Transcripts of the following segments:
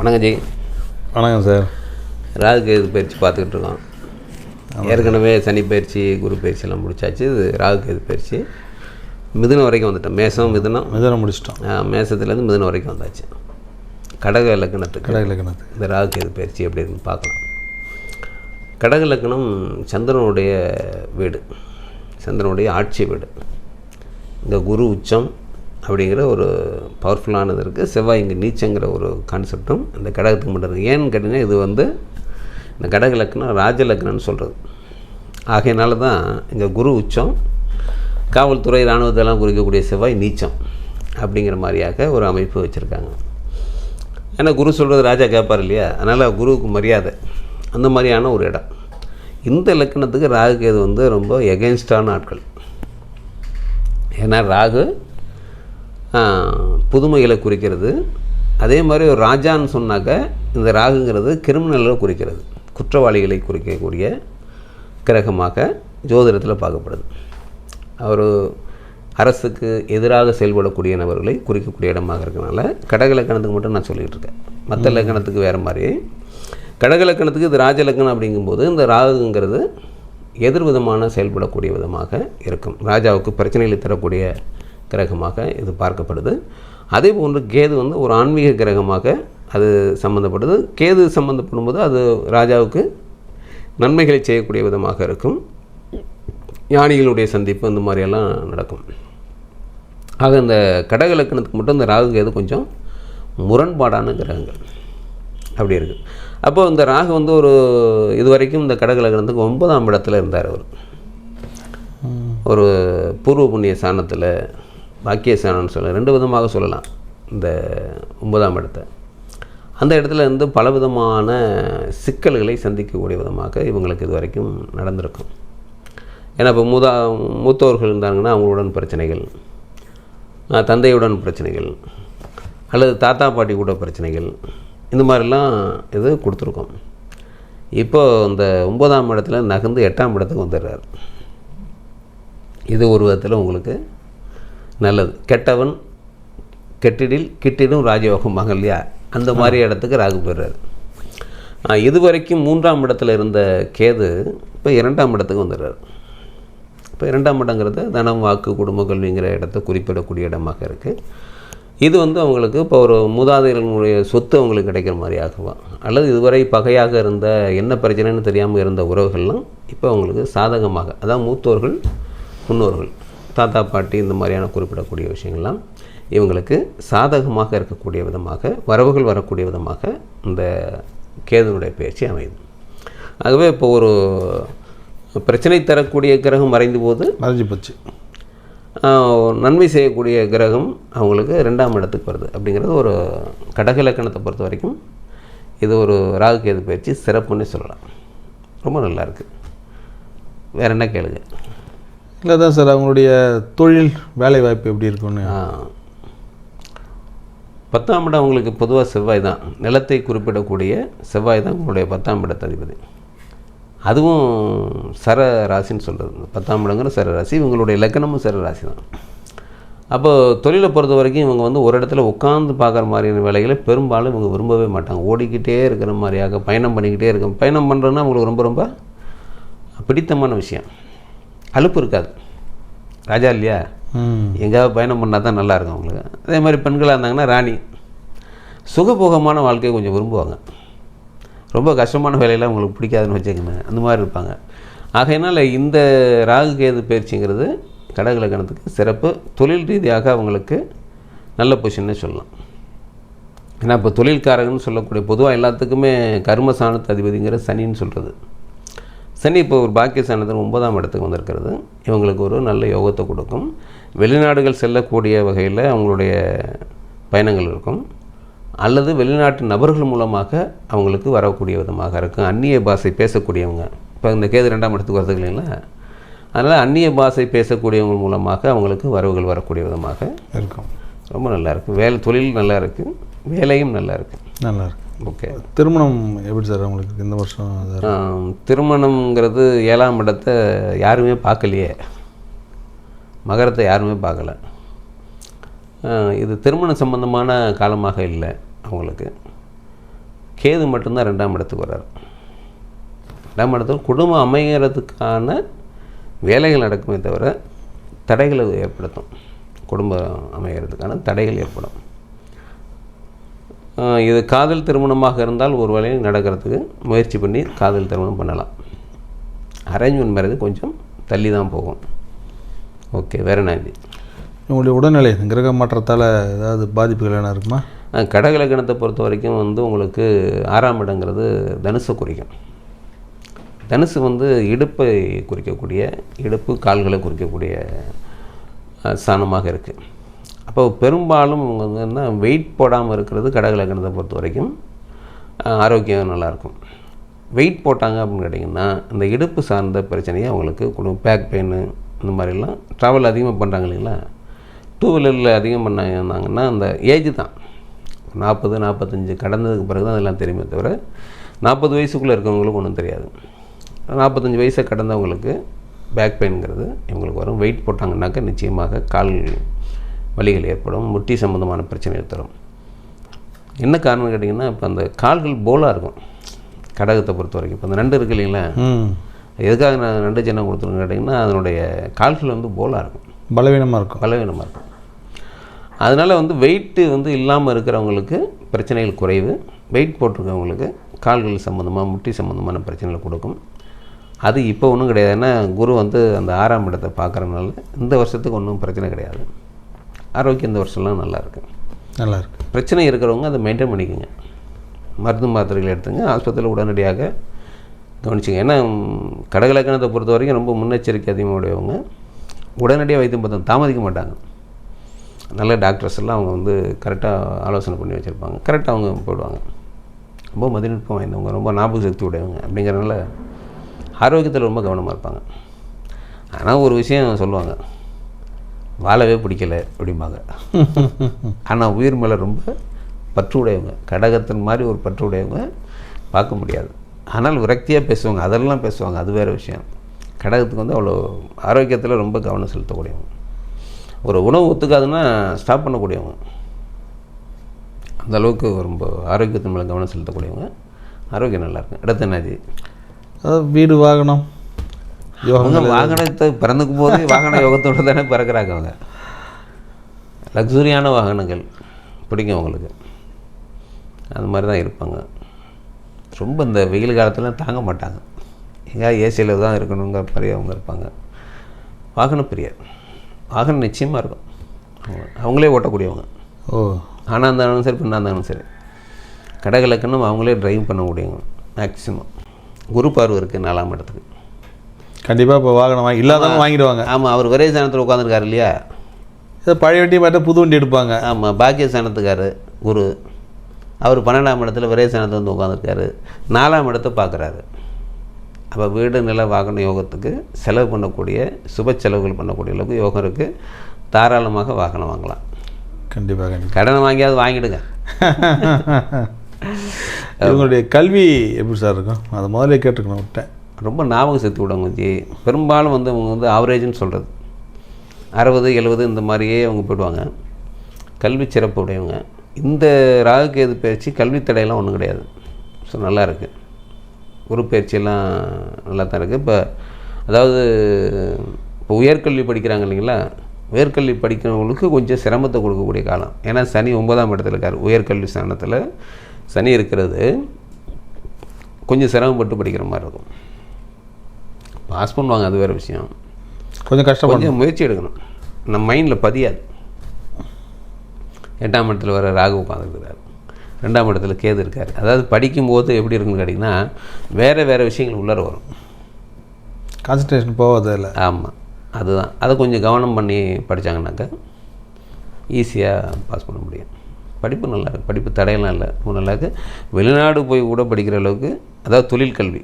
வணக்கம் ஜி. வணக்கம் சார். ராகு கேது பயிற்சி பார்த்துக்கிட்டு இருக்கோம். ஏற்கனவே சனி பயிற்சி குரு பயிற்சி எல்லாம் முடிச்சாச்சு. இது ராகு கேது பயிற்சி. மிதுனம் வரைக்கும் வந்துட்டோம். மேசம் மிதுனம். மிதனம் முடிச்சிட்டோம். மேசத்துலேருந்து மிதுனம் வரைக்கும் வந்தாச்சு. கடக இலக்கணத்துக்கு கடை இலக்கணத்துக்கு. இந்த ராகு கேது பயிற்சி எப்படி இருக்குன்னு பார்க்கலாம். கடக லக்கணம் சந்திரனுடைய வீடு. சந்திரனுடைய ஆட்சி வீடு. இங்கே குரு உச்சம் அப்படிங்கிற ஒரு பவர்ஃபுல்லானது இருக்குது செவ்வாய் இங்கே நீச்சங்கிற ஒரு கான்செப்டும் இந்த கடகத்துக்கு மட்டும் இருக்குது ஏன்னு கேட்டிங்கன்னா இது வந்து இந்த கடக லக்னம் ராஜ லக்னம்னு சொல்கிறது ஆகையினால தான் இங்கே குரு உச்சம் காவல்துறை இராணுவத்தெல்லாம் குறிக்கக்கூடிய செவ்வாய் நீச்சம் அப்படிங்கிற மாதிரியாக ஒரு அமைப்பு வச்சுருக்காங்க. ஏன்னா குரு சொல்கிறது ராஜா கேட்பார் இல்லையா? அதனால் குருவுக்கு மரியாதை. அந்த மாதிரியான ஒரு இடம். இந்த லக்கணத்துக்கு ராகு கேது வந்து ரொம்ப எகென்ஸ்டான ஆட்கள். ஏன்னா ராகு புதுமைகளை குறிக்கிறது. அதே மாதிரி ஒரு ராஜான்னு சொன்னாக்க இந்த ராகுங்கிறது கிரிமினலை குறிக்கிறது. குற்றவாளிகளை குறிக்கக்கூடிய கிரகமாக ஜோதிடத்தில் பார்க்கப்படுது. அவர் அரசுக்கு எதிராக செயல்படக்கூடிய நபர்களை குறிக்கக்கூடிய இடமாக இருக்கனால கடக லக்கணத்துக்கு மட்டும் நான் சொல்லிகிட்டு இருக்கேன். மற்ற லக்கணத்துக்கு வேறு மாதிரி. கடக லக்கணத்துக்கு இது ராஜ லக்கணம் அப்படிங்கும்போது இந்த ராகுங்கிறது எதிர்விதமான செயல்படக்கூடிய விதமாக இருக்கும். ராஜாவுக்கு பிரச்சனைகளை தரக்கூடிய கிரகமாக இது பார்க்கப்படுது. அதே போன்று கேது வந்து ஒரு ஆன்மீக கிரகமாக அது சம்மந்தப்படுது கேது சம்மந்தப்படும் போது அது ராஜாவுக்கு நன்மைகளை செய்யக்கூடிய விதமாக இருக்கும். யானைகளுடைய சந்திப்பு இந்த மாதிரியெல்லாம் நடக்கும். ஆக இந்த கடக லக்கணத்துக்கு மட்டும் இந்த ராகு கேது கொஞ்சம் முரண்பாடான கிரகங்கள். அப்படி இருக்குது அப்போ இந்த ராகு வந்து ஒரு இது வரைக்கும் இந்த கடக லக்கணத்துக்கு ஒன்பதாம் இடத்துல இருந்தார் அவர். ஒரு பூர்வ புண்ணிய சாணத்தில் பாக்கிய சொல்லலாம் ரெண்டு விதமாக சொல்லலாம் இந்த ஒன்பதாம் இடத்தை. அந்த இடத்துல இருந்து பலவிதமான சிக்கல்களை சந்திக்கக்கூடிய விதமாக இவங்களுக்கு இது வரைக்கும் நடந்திருக்கும். ஏன்னா இப்போ மூதா மூத்தோர்கள் இருந்தாங்கன்னா அவங்களுடன் பிரச்சனைகள் தந்தையுடன் பிரச்சனைகள் அல்லது தாத்தா பாட்டி கூட பிரச்சனைகள் இந்த மாதிரிலாம் இது கொடுத்துருக்கோம். இப்போது இந்த ஒன்பதாம் இடத்துல நகர்ந்து எட்டாம் இடத்துக்கு வந்துடுறார். இது ஒரு விதத்தில் உங்களுக்கு நல்லது. கெட்டவன் கெட்டிடில் கிட்டிடும் ராஜயோகம் மகன் இல்லையா அந்த மாதிரி இடத்துக்கு ராகு போயிடுறாரு. ஆஹ் இது வரைக்கும் மூன்றாம் இடத்துல இருந்த கேது இப்போ இரண்டாம் இடத்துக்கு வந்துடுறாரு. இப்போ இரண்டாம் இடங்கிறது தனம் வாக்கு குடும்ப கல்விங்கிற இடத்தை குறிப்பிடக்கூடிய இடமாக இருக்குது இது வந்து அவங்களுக்கு இப்போ ஒரு மூதாதையர்களுடைய சொத்து அவங்களுக்கு கிடைக்கிற மாதிரி ஆகுவான் அல்லது இதுவரை பகையாக இருந்த என்ன பிரச்சனைன்னு தெரியாமல் இருந்த உறவுகள்லாம் இப்போ அவங்களுக்கு சாதகமாக அதான் மூத்தோர்கள் முன்னோர்கள். தாத்தா பாட்டி இந்த மாதிரியான குறிப்பிடக்கூடிய விஷயங்கள்லாம் இவங்களுக்கு சாதகமாக இருக்கக்கூடிய விதமாக வரவுகள் வரக்கூடிய விதமாக இந்த கேதுனுடைய பயிற்சி அமையுது ஆகவே இப்போ ஒரு பிரச்சனை தரக்கூடிய கிரகம் மறைந்த போது மறைஞ்சு போச்சு. நன்மை செய்யக்கூடிய கிரகம் அவங்களுக்கு ரெண்டாம் இடத்துக்கு வருது. அப்படிங்கிறது ஒரு கடக இலக்கணத்தை பொறுத்த வரைக்கும் இது ஒரு ராகு கேது பயிற்சி சிறப்புன்னே சொல்லலாம். ரொம்ப நல்லா இருக்கு. வேற என்ன கேளுங்க? இல்லை தான் சார் அவங்களுடைய தொழில் வேலை வாய்ப்பு எப்படி இருக்குன்னு பத்தாம் இடம் அவங்களுக்கு பொதுவாக செவ்வாய் தான். நிலத்தை குறிப்பிடக்கூடிய செவ்வாய் தான் உங்களுடைய பத்தாம் இடத்த அதிபதி. அதுவும் சர ராசின்னு சொல்கிறது பத்தாம் இடங்கிற சர ராசி. இவங்களுடைய லக்கணமும் சர ராசி தான். அப்போது தொழிலை பொறுத்த வரைக்கும் இவங்க வந்து ஒரு இடத்துல உட்காந்து பார்க்குற மாதிரியான வேலைகளை பெரும்பாலும் இவங்க விரும்பவே மாட்டாங்க. ஓடிக்கிட்டே இருக்கிற மாதிரியாக பயணம் பண்ணிக்கிட்டே இருக்கும் பயணம் பண்ணுறதுன்னா அவங்களுக்கு ரொம்ப ரொம்ப பிடித்தமான விஷயம். அலுப்பு இருக்காது. ராஜா இல்லையா? எங்கேயாவது பயணம் பண்ணால் தான் நல்லா இருக்கும் அவங்களுக்கு. அதே மாதிரி பெண்களாக இருந்தாங்கன்னா ராணி. சுகபோகமான வாழ்க்கையை கொஞ்சம் விரும்புவாங்க. ரொம்ப கஷ்டமான வேலையெல்லாம் அவங்களுக்கு பிடிக்காதுன்னு வச்சுக்கோங்க. அந்த மாதிரி இருப்பாங்க. ஆகையினால் இந்த ராகு கேது பயிற்சிங்கிறது கடக லக்கணத்துக்கு சிறப்பு. தொழில் ரீதியாக அவங்களுக்கு நல்ல பொசிஷன்னே சொல்லலாம். ஏன்னா இப்போ தொழில்காரகன்னு சொல்லக்கூடிய பொதுவாக எல்லாத்துக்குமே கர்ம சாணத்து அதிபதிங்கிற சனின்னு சொல்கிறது சனி இப்போ ஒரு பாக்கிய சாணத்தில் ஒன்பதாம் இடத்துக்கு வந்திருக்கிறது. இவங்களுக்கு ஒரு நல்ல யோகத்தை கொடுக்கும். வெளிநாடுகள் செல்லக்கூடிய வகையில் அவங்களுடைய பயணங்கள் இருக்கும். அல்லது வெளிநாட்டு நபர்கள் மூலமாக அவங்களுக்கு வரக்கூடிய விதமாக இருக்கும். அந்நிய பாஷை பேசக்கூடியவங்க. இப்போ இந்த கேது ரெண்டாம் இடத்துக்கு வரது இல்லைங்களா அதனால் அந்நிய பாஷை பேசக்கூடியவங்க மூலமாக அவங்களுக்கு வரவுகள் வரக்கூடிய விதமாக இருக்கும். ரொம்ப நல்லா இருக்குது வேலை தொழில் நல்லா இருக்குது வேலையும் நல்லா இருக்குது நல்லா இருக்கு. ஓகே. திருமணம் எப்படி சார் அவங்களுக்கு இந்த வருஷம் திருமணம்ங்கிறது ஏழாம் இடத்தை யாருமே பார்க்கலையே. மகரத்தை யாருமே பார்க்கல. இது திருமண சம்பந்தமான காலமாக இல்லை அவங்களுக்கு. கேது மட்டும்தான் ரெண்டாம் இடத்துக்கு வர்றாரு. ரெண்டாம் இடத்துல குடும்பம் அமைகிறதுக்கான வேலைகள் நடக்குமே தவிர தடைகளை ஏற்படுத்தும். குடும்பம் அமைகிறதுக்கான தடைகள் ஏற்படும். இது காதல் திருமணமாக இருந்தால் ஒரு வேலையில் நடக்கிறதுக்கு முயற்சி பண்ணி காதல் திருமணம் பண்ணலாம். அரேஞ்ச்மெண்ட் மேரேஜ் கொஞ்சம் தள்ளி தான் போகும். ஓகே வேற இது? உங்களுடைய உடல்நிலை கிரக மாற்றத்தால் ஏதாவது பாதிப்புகள் என்ன இருக்குமா? கடகலக்கணத்தை பொறுத்த வரைக்கும் வந்து உங்களுக்கு ஆறாம் இடங்கிறது தனுசை குறிக்கும். தனுசு வந்து இடுப்பை குறிக்கக்கூடிய இடுப்பு கால்களை குறிக்கக்கூடிய ஸ்தானமாக இருக்குது அப்போ பெரும்பாலும் என்ன வெயிட் போடாமல் இருக்கிறது கடகலக்கணத்தை பொறுத்த வரைக்கும் ஆரோக்கியம் நல்லாயிருக்கும். வெயிட் போட்டாங்க அப்படின்னு கேட்டிங்கன்னா இந்த இடுப்பு சார்ந்த பிரச்சனையை அவங்களுக்கு கொடுக்கும் பேக் பெயின் இந்த மாதிரிலாம் ட்ராவல் அதிகமாக பண்ணுறாங்க இல்லைங்களா? டூ வீலரில் அதிகம் பண்ணாங்கன்னா அந்த ஏஜ் தான். நாற்பது நாற்பத்தஞ்சு கடந்ததுக்கு பிறகு தான் அதெல்லாம் தெரியுமே தவிர நாற்பது வயசுக்குள்ளே இருக்கிறவங்களுக்கு ஒன்றும் தெரியாது. நாற்பத்தஞ்சு வயசை கடந்தவங்களுக்கு பேக் பெயின்ங்கிறது இவங்களுக்கு வரும். வெயிட் போட்டாங்கன்னாக்கா நிச்சயமாக கால் வலிகள் ஏற்படும் முட்டி சம்மந்தமான பிரச்சனைகள் தரும். என்ன காரணம் கேட்டிங்கன்னா இப்போ அந்த கால்கள் போலாக இருக்கும். கடகத்தை பொறுத்த வரைக்கும் இப்போ அந்த நண்டு இருக்கு இல்லைங்களா? ம். எதுக்காக நான் நண்டு சின்னம் கொடுத்துருன்னு கேட்டிங்கன்னா அதனுடைய கால்கள் வந்து போலாக இருக்கும். பலவீனமாக இருக்கும். பலவீனமாக இருக்கும். அதனால் வந்து வெயிட்டு வந்து இல்லாமல் இருக்கிறவங்களுக்கு பிரச்சனைகள் குறைவு. வெயிட் போட்டிருக்கவங்களுக்கு கால்கள் சம்மந்தமாக முட்டி சம்மந்தமான பிரச்சனைகள் கொடுக்கும். அது இப்போ ஒன்றும் கிடையாது. ஏன்னா குரு வந்து அந்த ஆறாம் இடத்தை பார்க்குறதுனால இந்த வருஷத்துக்கு ஒன்றும் பிரச்சனை கிடையாது. ஆரோக்கியம் இந்த வருஷம்லாம் நல்லா இருக்கு நல்லா இருக்கு பிரச்சனை இருக்கிறவங்க அதை மெயின்டைன் பண்ணிக்கோங்க. மருந்து மாத்திரைகள் எடுத்துங்க ஆஸ்பத்திரியில் உடனடியாக கவனிச்சுங்க. ஏன்னா கடகலக்கணத்தை பொறுத்த வரைக்கும் ரொம்ப முன்னெச்சரிக்கை அதிகமாக உடையவங்க உடனடியாக வைத்தியம் பார்த்தா தாமதிக்க மாட்டாங்க. நல்ல டாக்டர்ஸ் எல்லாம் அவங்க வந்து கரெக்டாக ஆலோசனை பண்ணி வச்சுருப்பாங்க. கரெக்டாக அவங்க போயிடுவாங்க. ரொம்ப மதிநுட்பம் வாய்ந்தவங்க ரொம்ப ஞாபக சக்தி உடையவங்க அப்படிங்கிறனால ஆரோக்கியத்தில் ரொம்ப கவனமாக இருப்பாங்க. ஆனால் ஒரு விஷயம் சொல்லுவாங்க. வாழவே பிடிக்கல அப்படிம்பாங்க. ஆனால் உயிர் மேலே ரொம்ப பற்று உடையவங்க கடகத்தின் மாதிரி ஒரு பற்று உடையவங்க பார்க்க முடியாது. ஆனால் விரக்தியாக பேசுவாங்க. அதெல்லாம் பேசுவாங்க. அது வேறு விஷயம். கடகத்துக்கு வந்து அவ்வளோ ஆரோக்கியத்தில் ரொம்ப கவனம் செலுத்தக்கூடியவங்க. ஒரு உணவு ஒத்துக்காதுன்னா ஸ்டாப் பண்ணக்கூடியவங்க. அந்தளவுக்கு ரொம்ப ஆரோக்கியத்தின் மேலே கவனம் செலுத்தக்கூடியவங்க. ஆரோக்கியம் நல்லா இருக்கும் அடுத்து அதாவது வீடு வாகனம். யோகம் அவங்க வாகனத்தை பிறந்துக்கும் போதே வாகன யோகத்தோடு தானே பிறக்கிறாங்க அவங்க. லக்ஸுரியான வாகனங்கள் பிடிக்கும் அவங்களுக்கு. அது மாதிரி தான் இருப்பாங்க. ரொம்ப இந்த வெயில் காலத்தில் தாங்க மாட்டாங்க. எங்கேயா ஏசியில் தான் இருக்கணுங்கிற மாதிரி அவங்க இருப்பாங்க. வாகன பிரியர் வாகனம் நிச்சயமாக இருக்கும். அவங்க அவங்களே ஓட்டக்கூடியவங்க. ஓ. ஆணாக இருந்தாலும் சரி பெண்ணாக இருந்தாலும் சரி. கடகலக்கணம் அவங்களே டிரைவ் பண்ணக்கூடியவங்க மேக்ஸிமம் குரு பார்வை இருக்குது நாலாம் இடத்துக்கு. கண்டிப்பாக இப்போ வாகனம் வாங்கி இல்லாதவங்க வாங்கிடுவாங்க. ஆமாம் அவர் ஒரே ஸ்தானத்தில் உட்காந்துருக்காரு இல்லையா? இதை பழைய வண்டியை பார்த்தா புது வண்டி எடுப்பாங்க. ஆமாம் பாக்கிய ஸ்தானத்துக்காரு குரு. அவர் பன்னெண்டாம் இடத்துல ஒரே ஸ்தானத்தில் வந்து உட்காந்துருக்காரு நாலாம் இடத்தை பார்க்குறாரு. அப்போ வீடு நில வாகன யோகத்துக்கு செலவு பண்ணக்கூடிய சுப செலவுகள் பண்ணக்கூடிய அளவுக்கு யோகம் இருக்குது தாராளமாக வாகனம் வாங்கலாம். கண்டிப்பாக கண்டிப்பாக கடனை வாங்கியாவது வாங்கிடுங்க. இவங்களுடைய கல்வி எப்படி சார் இருக்கும்? அதை முதல்ல கேட்டுக்கணும் விட்டேன் ரொம்ப ஞாபகம் சேர்த்து விடுவாங்க ஜி. பெரும்பாலும் வந்து அவங்க வந்து ஆவரேஜ்னு சொல்கிறது அறுபது எழுபது இந்த மாதிரியே அவங்க போயிடுவாங்க. கல்வி சிறப்பு உடையவங்க. இந்த ராகுகேது பயிற்சி கல்வி தடையெல்லாம் ஒன்றும் கிடையாது. ஸோ நல்லா இருக்குது குரு பயிற்சியெல்லாம் நல்லா தான் இருக்குது இப்போ அதாவது இப்போ உயர்கல்வி படிக்கிறாங்க இல்லைங்களா? உயர்கல்வி படிக்கிறவங்களுக்கு கொஞ்சம் சிரமத்தை கொடுக்கக்கூடிய காலம். ஏன்னா சனி ஒன்பதாம் இடத்துல இருக்கார். உயர்கல்வி ஸ்தானத்தில் சனி இருக்கிறது. கொஞ்சம் சிரமப்பட்டு படிக்கிற மாதிரி இருக்கும். பாஸ் பண்ணுவாங்க அது வேறு விஷயம். கொஞ்சம் கஷ்டப்படும் கொஞ்சம் முயற்சி எடுக்கணும். நம்ம மைண்டில் பதியாது. எட்டாம் இடத்துல வர ராகு உட்காந்துருக்கிறார் ரெண்டாம் இடத்துல கேது இருக்கார். அதாவது படிக்கும்போது எப்படி இருக்குன்னு கேட்டிங்கன்னா வேறு வேறு விஷயங்கள் உள்ளர வரும். கான்சன்ட்ரேஷன் போகாது இல்லை. ஆமாம் அதுதான். அதை கொஞ்சம் கவனம் பண்ணி படித்தாங்கனாக்கா ஈஸியாக பாஸ் பண்ண முடியும். படிப்பு நல்லா இருக்கு. படிப்பு தடையெல்லாம் இல்லை. நல்லா இருக்கு. வெளிநாடு போய் கூட படிக்கிற அளவுக்கு அதாவது தொழில் கல்வி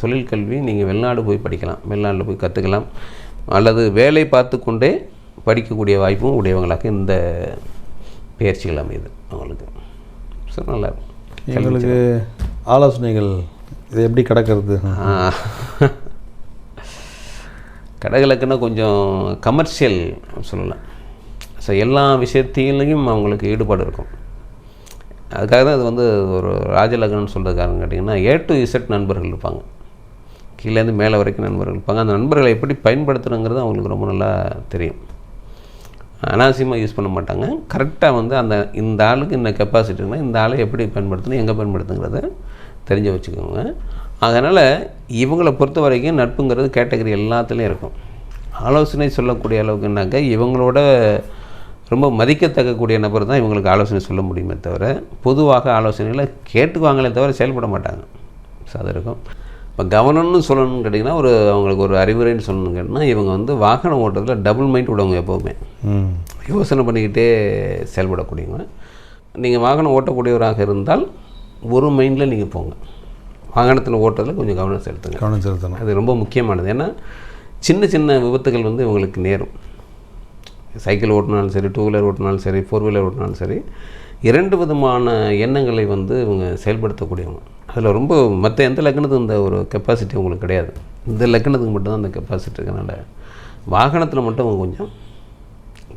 தொழில் கல்வி நீங்கள் வெளிநாடு போய் படிக்கலாம் வெளிநாட்டில் போய் கற்றுக்கலாம் அல்லது வேலை பார்த்து கொண்டே படிக்கக்கூடிய வாய்ப்பும் உடையவங்களாக இந்த பயிற்சிகள் அமையுது அவங்களுக்கு. ஸோ நல்லா எங்களுக்கு ஆலோசனைகள் இது எப்படி கிடக்கிறது? ஆ. கடகளுக்குன்னா கொஞ்சம் கமர்ஷியல் சொல்லலாம். ஸோ எல்லா விஷயத்திலையும் அவங்களுக்கு ஈடுபாடு இருக்கும். அதுக்காக தான் அது வந்து ஒரு ராஜலக்னம்னு சொல்கிறது காரணம் கேட்டிங்கன்னா ஏ டு இசட் நண்பர்கள் இருப்பாங்க. கீழேருந்து மேலே வரைக்கும் நண்பர்கள் இருப்பாங்க. அந்த நண்பர்களை எப்படி பயன்படுத்தணுங்கிறது அவங்களுக்கு ரொம்ப நல்லா தெரியும். அனாவசியமாக யூஸ் பண்ண மாட்டாங்க. கரெக்டாக வந்து அந்த இந்த ஆளுக்கு இந்த கெப்பாசிட்டினா இந்த ஆளை எப்படி பயன்படுத்தணும் எங்கே பயன்படுத்துங்கிறத தெரிஞ்சு வச்சுக்கோங்க. அதனால் இவங்களை பொறுத்த வரைக்கும் நட்புங்கிறது கேட்டகரி எல்லாத்துலேயும் இருக்கும். ஆலோசனை சொல்லக்கூடிய அளவுக்குனாக்க இவங்களோட ரொம்ப மதிக்கத்தக்கக்கூடிய நபர் தான் இவங்களுக்கு ஆலோசனை சொல்ல முடியுமே தவிர பொதுவாக ஆலோசனைகளை கேட்டுக்குவாங்களே தவிர செயல்பட மாட்டாங்க. ஸோ அது இருக்கும். இப்போ கவனம்னு சொல்லணும்னு கேட்டிங்கன்னா ஒரு அவங்களுக்கு ஒரு அறிவுரைன்னு சொல்லணும்னு கேட்டிங்கன்னா இவங்க வந்து வாகனம் ஓட்டுறதுல டபுள் மைண்ட் விடுவாங்க எப்போவுமே. யோசனை பண்ணிக்கிட்டே செயல்படக்கூடியவங்க. நீங்கள் வாகனம் ஓட்டக்கூடியவராக இருந்தால் ஒரு மைண்டில் நீங்கள் போங்க. வாகனத்தில் ஓட்டுறதுல கொஞ்சம் கவனம் செலுத்துங்க. கவனம் செலுத்தணும். அது ரொம்ப முக்கியமானது. ஏன்னா சின்ன சின்ன விபத்துகள் வந்து இவங்களுக்கு நேரும். சைக்கிள் ஓட்டினாலும் சரி டூ வீலர் ஓட்டினாலும் சரி ஃபோர் வீலர் ஓட்டினாலும் சரி இரண்டு விதமான எண்ணங்களை வந்து இவங்க செயல்படுத்தக்கூடியவங்க. அதில் ரொம்ப மற்ற எந்த லக்கணத்துக்கு இந்த ஒரு கெப்பாசிட்டி உங்களுக்கு கிடையாது. இந்த லக்கணத்துக்கு மட்டும்தான் அந்த கெப்பாசிட்டி இருக்கனால வாகனத்தில் மட்டும் அவங்க கொஞ்சம்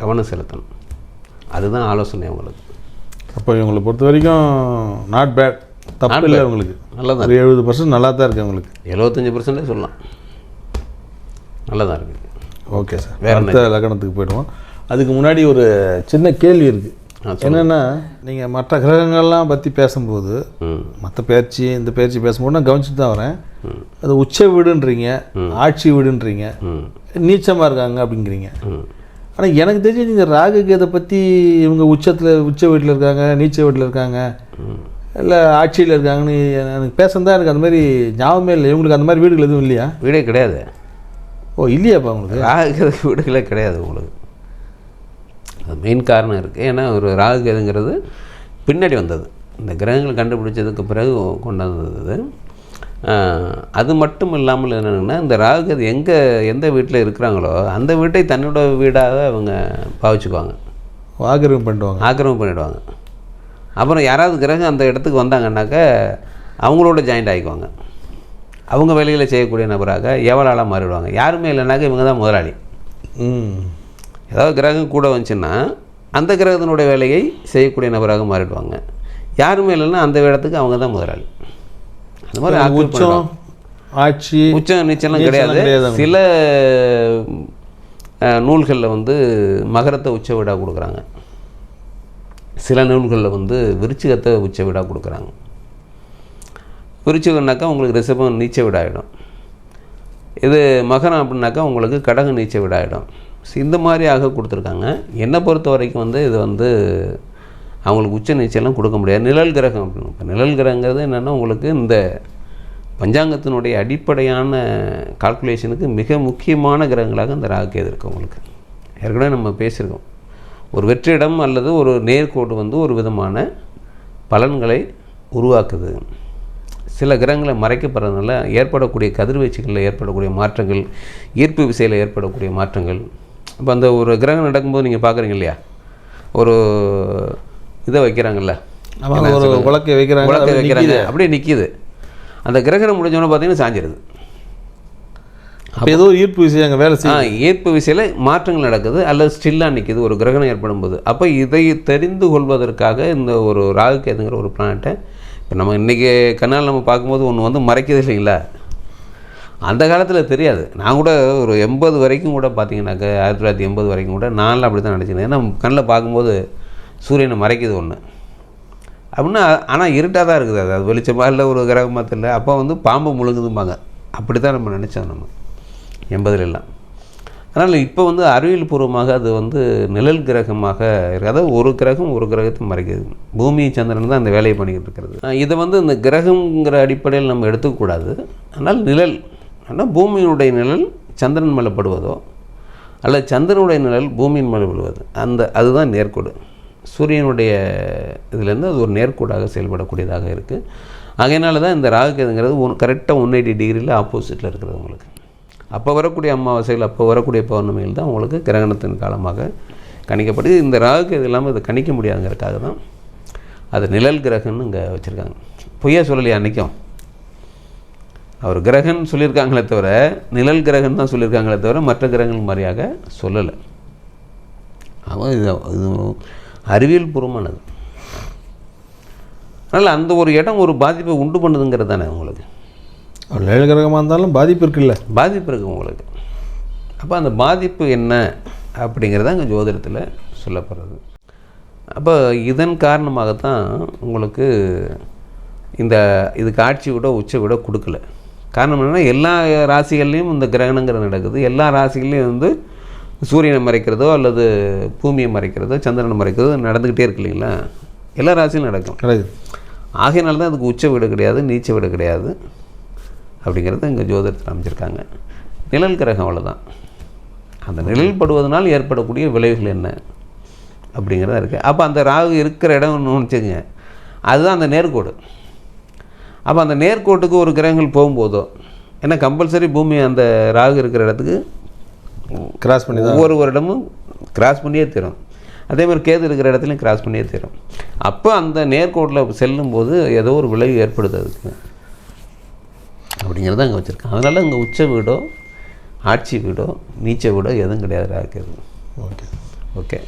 கவனம் செலுத்தணும். அதுதான் ஆலோசனை அவங்களுக்கு அப்போ இவங்களை பொறுத்த வரைக்கும் நாட் பேட் தப்பு இல்லை உங்களுக்கு நல்லதான் ஒரு எழுபது பர்சன்ட் நல்லா தான் இருக்கு உங்களுக்கு எழுபத்தஞ்சி பர்சன்டே சொல்லலாம். நல்லதாக இருக்குது ஓகே சார் அடுத்த லக்னத்துக்கு போயிடுவோம். அதுக்கு முன்னாடி ஒரு சின்ன கேள்வி இருக்குது என்னென்னா நீங்கள் மற்ற கிரகங்கள்லாம் பற்றி பேசும்போது மற்ற பயிற்சி இந்த பயிற்சி பேசும்போது நான் கவனிச்சுட்டு தான் வரேன். அது உச்ச வீடுன்றீங்க ஆட்சி வீடுன்றீங்க நீச்சமாக இருக்காங்க அப்படிங்கிறீங்க. ஆனால் எனக்கு தெரிஞ்சு நீங்கள் ராகு கேதை பற்றி இவங்க உச்சத்தில் உச்ச வீட்டில் இருக்காங்க நீச்ச வீட்டில் இருக்காங்க இல்லை ஆட்சியில் இருக்காங்கன்னு எனக்கு பேசுனதா எனக்கு அந்த மாதிரி ஞாபகமே இல்லை. இவங்களுக்கு அந்த மாதிரி வீடுகள் எதுவும் இல்லையா? வீடே கிடையாது. ஓ இல்லையாப்பா உங்களுக்கு? ராகுகிறது வீடுகளே கிடையாது உங்களுக்கு. அது மெயின் காரணம் இருக்குது ஏன்னா ஒரு ராகுகேதுங்கிறது பின்னாடி வந்தது. இந்த கிரகங்கள் கண்டுபிடிச்சதுக்கு பிறகு கொண்டு வந்தது. அது மட்டும் இல்லாமல் என்னென்னா இந்த ராகுகேது எங்கே எந்த வீட்டில் இருக்கிறாங்களோ அந்த வீட்டை தன்னோட வீடாக அவங்க பாவிச்சுக்குவாங்க. ஆக்கிரமிப்பு பண்ணிடுவாங்க. ஆக்கிரமிப்பு பண்ணிடுவாங்க. அப்புறம் யாராவது கிரகம் அந்த இடத்துக்கு வந்தாங்கன்னாக்கா அவங்களோட ஜாயிண்ட் ஆகிக்குவாங்க அவங்க வேலையில் செய்யக்கூடிய நபராக எவலாளாக மாறிடுவாங்க. யாருமே இல்லைனாக்கா இவங்க தான் முதலாளி. ம். ஏதாவது கிரகம் கூட வந்துச்சுன்னா அந்த கிரகத்தினுடைய வேலையை செய்யக்கூடிய நபராக மாறிடுவாங்க. யாருமே இல்லைன்னா அந்த இடத்துக்கு அவங்க தான் முதலாளி. அந்த மாதிரி உச்சம் ஆட்சி உச்சம் நீச்சலாம் கிடையாது. சில நூல்களில் வந்து மகரத்தை உச்ச வீடாக கொடுக்குறாங்க. சில நூல்களில் வந்து விருச்சிகத்தை உச்ச வீடாக கொடுக்குறாங்க. விருச்சிகம்னாக்கா உங்களுக்கு ரிஷபம் நீச்ச வீடாகிடும் இது மகரம் அப்படின்னாக்கா உங்களுக்கு கடகம் நீச்ச வீடாகிடும் இந்த மாதிரியாக கொடுத்துருக்காங்க. என்னை பொறுத்த வரைக்கும் வந்து இது வந்து அவங்களுக்கு உச்ச நீச்சலாம் கொடுக்க முடியாது. நிழல் கிரகம் அப்படின்னு. இப்போ நிழல் கிரகங்கிறது என்னென்னா உங்களுக்கு இந்த பஞ்சாங்கத்தினுடைய அடிப்படையான கால்குலேஷனுக்கு மிக முக்கியமான கிரகங்களாக இந்த ராகுகேது இருக்குது உங்களுக்கு. ஏற்கனவே நம்ம பேசியிருக்கோம். ஒரு வெற்றிடம் அல்லது ஒரு நேர்கோடு வந்து ஒரு விதமான பலன்களை உருவாக்குது. சில கிரகங்களை மறைக்கப்படுறதுனால ஏற்படக்கூடிய கதிர்வீச்சுகளில் ஏற்படக்கூடிய மாற்றங்கள் ஈர்ப்பு விசையில் ஏற்படக்கூடிய மாற்றங்கள் இப்போ அந்த ஒரு கிரகம் நடக்கும்போது நீங்கள் பார்க்குறீங்க இல்லையா ஒரு இதை வைக்கிறாங்கல்ல? ஒரு உலக்கை வைக்கிறாங்க உலக்கை அப்படியே வைக்கிறாங்க. அப்படியே நிற்கிது அந்த கிரகணம் முடிஞ்சோன்னு பார்த்தீங்கன்னா சாஞ்சிருது. அப்போ ஏதோ ஈர்ப்பு விஷயம் அங்கே வேலை செய்யும் ஈர்ப்பு விசையில் மாற்றங்கள் நடக்குது அல்லது ஸ்டில்லாக நிற்கிது ஒரு கிரகணம் ஏற்படும் போது அப்போ இதை தெரிந்து கொள்வதற்காக இந்த ஒரு ராகு கேதுங்கிற ஒரு பிளானட்டை இப்போ நம்ம இன்றைக்கி கண்ணால் நம்ம பார்க்கும்போது ஒன்று வந்து மறைக்குது இல்லைங்களா? அந்த காலத்தில் தெரியாது. நான் கூட ஒரு எண்பது வரைக்கும் கூட பார்த்தீங்கன்னாக்க ஆயிரத்தி தொள்ளாயிரத்தி எண்பது வரைக்கும் கூட நான்லாம் அப்படி தான் நினச்சிருந்தேன் ஏன்னா கண்ணில் பார்க்கும்போது சூரியனை மறைக்குது ஒன்று அப்படின்னா ஆனால் இருட்டாக தான் இருக்குது அது. அது வெளிச்சமாக இல்லை ஒரு கிரகமாக தெரியல. அப்போ வந்து பாம்பு முழுங்குதும்பாங்க. அப்படி தான் நம்ம நினச்சோம் நம்ம. எண்பதுல அதனால் இப்போ வந்து அறிவியல் பூர்வமாக அது வந்து நிழல் கிரகமாக இருக்காது அதாவது ஒரு கிரகம் ஒரு கிரகத்தை மறைக்குது. பூமி சந்திரன் தான் அந்த வேலையை பண்ணிக்கிட்டு இருக்கிறது. இதை வந்து இந்த கிரகங்கிற அடிப்படையில் நம்ம எடுத்துக்கூடாது ஆனால் நிழல் ஆனால் பூமியினுடைய நிழல் சந்திரன் மேலே படுவதோ அல்லது சந்திரனுடைய நிழல் பூமியின் மேலே விழுவது? அந்த அதுதான் நேர்கோடு. சூரியனுடைய இதுலேருந்து அது ஒரு நேர்கோடாக செயல்படக்கூடியதாக இருக்குது அதனால தான் இந்த ராகுகேதுங்கிறது ஒன் கரெக்டாக ஒன் எயிட்டி டிகிரியில் ஆப்போசிட்டில் இருக்கிறது உங்களுக்கு. அப்போ வரக்கூடிய அமாவாசைகள் அப்போ வரக்கூடிய பௌர்ணமிகள் தான் உங்களுக்கு கிரகணத்தின் காலமாக கணிக்கப்படுது இந்த ராகுக்கு இது இல்லாமல் இதை கணிக்க முடியாதுங்கிறதுக்காக தான் அது நிழல் கிரகம்னு இங்கே வச்சுருக்காங்க. பொய்யா சொல்லலையா அன்றைக்கும் அவர் கிரகன் சொல்லியிருக்காங்களே தவிர நிழல் கிரகன் தான் சொல்லியிருக்காங்களே தவிர மற்ற கிரகங்கள் மாதிரியாக சொல்லலை. அவன் இது இது அறிவியல் பூர்வமானது. அதனால் அந்த ஒரு இடம் ஒரு பாதிப்பை உண்டு பண்ணுதுங்கிறது தானே உங்களுக்கு. ஏழு கிரகமாக இருந்தாலும் பாதிப்பு இருக்குல்ல? பாதிப்பு இருக்குது உங்களுக்கு. அப்போ அந்த பாதிப்பு என்ன அப்படிங்கிறத அங்கே ஜோதிடத்தில் சொல்லப்படுறது அப்போ இதன் காரணமாகத்தான் உங்களுக்கு இந்த இதுக்கு ஆட்சி விட உச்ச விட கொடுக்கல. காரணம் என்னென்னா எல்லா ராசிகள்லேயும் இந்த கிரகணங்கிறது நடக்குது. எல்லா ராசிகள்லேயும் வந்து சூரியனை மறைக்கிறதோ அல்லது பூமியை மறைக்கிறதோ சந்திரனை மறைக்கிறதோ நடந்துக்கிட்டே இருக்கு இல்லைங்களா? எல்லா ராசியிலும் நடக்கும். ஆகையினால தான் அதுக்கு உச்ச வீடு கிடையாது நீச்ச வீடு கிடையாது அப்படிங்கிறத இங்கே ஜோதிடத்தில் அமைச்சிருக்காங்க. நிழல் கிரகம் அவ்வளோதான் அந்த நிழல் படுவதனால் ஏற்படக்கூடிய விளைவுகள் என்ன அப்படிங்கிறதா இருக்குது அப்போ அந்த ராகு இருக்கிற இடம்னு வச்சுக்கோங்க. அதுதான் அந்த நேர்கோடு. அப்போ அந்த நேர்கோட்டுக்கு ஒரு கிரகங்கள் போகும்போதோ ஏன்னா கம்பல்சரி பூமி அந்த ராகு இருக்கிற இடத்துக்கு கிராஸ் பண்ணி ஒவ்வொரு வருடமும் கிராஸ் பண்ணியே தரும். அதே மாதிரி கேது இருக்கிற இடத்துலையும் கிராஸ் பண்ணியே தரும். அப்போ அந்த நேர்கோட்டில் செல்லும்போது ஏதோ ஒரு விளைவு ஏற்படுது அதுக்கு. அப்படிங்கிறத அங்கே வச்சுருக்காங்க. அதனால் அங்கே உச்ச வீடோ ஆட்சி வீடோ நீச்ச வீடோ எதுவும் கிடையாது ராகுக்கு. Okay okay